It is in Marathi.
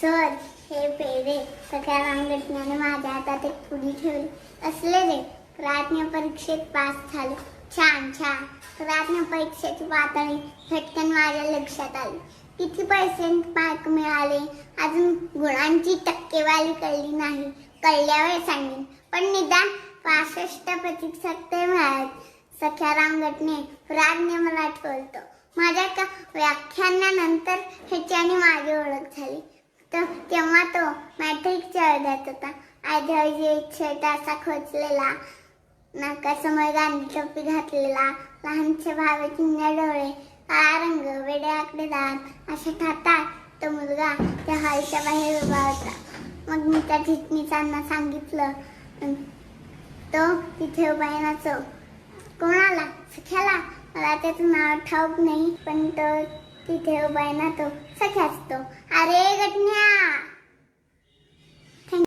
सर हे पेढे सगळ्या रामगटण्याने माझ्या हातात एक पुढी ठेवली. असले रे प्रार्थना परीक्षेत पास झाले. छान छान. प्रार्थना परीक्षेची पातळी झटकन माझ्या लक्षात आली. किती पैसे मार्क मिळाले? अजून गुणांची टक्केवारी कळली नाही. कळल्यावर सांगेन. पण निदान पासष्ट प्रतिशत ते मिळाले सख्या रामगटने प्राज्ञ मला ठेवतो माझ्या एका व्याख्यानानंतर ह्याची आणि माझी ओळख झाली. तेव्हा तो मॅट्रिक वर्गात होता. आधी शर्ट असा खोचलेला नाकासमोर गांधी टोपी घातलेला लहानचे भावे चिन्ह डोळे काळा रंग वेडे आकडे दात अशा ठातात तो मुलगा त्या हॉलच्या बाहेर उभा होता. मग मी त्या ठिकणीचांना सांगितलं तो तिथे उभा आहे नाचो कोणाला? सख्याला? मला त्याचं नाव ठाऊक नाही पण तो तिथे उभा आहे ना तो सख्याच तो. अरे गटण्या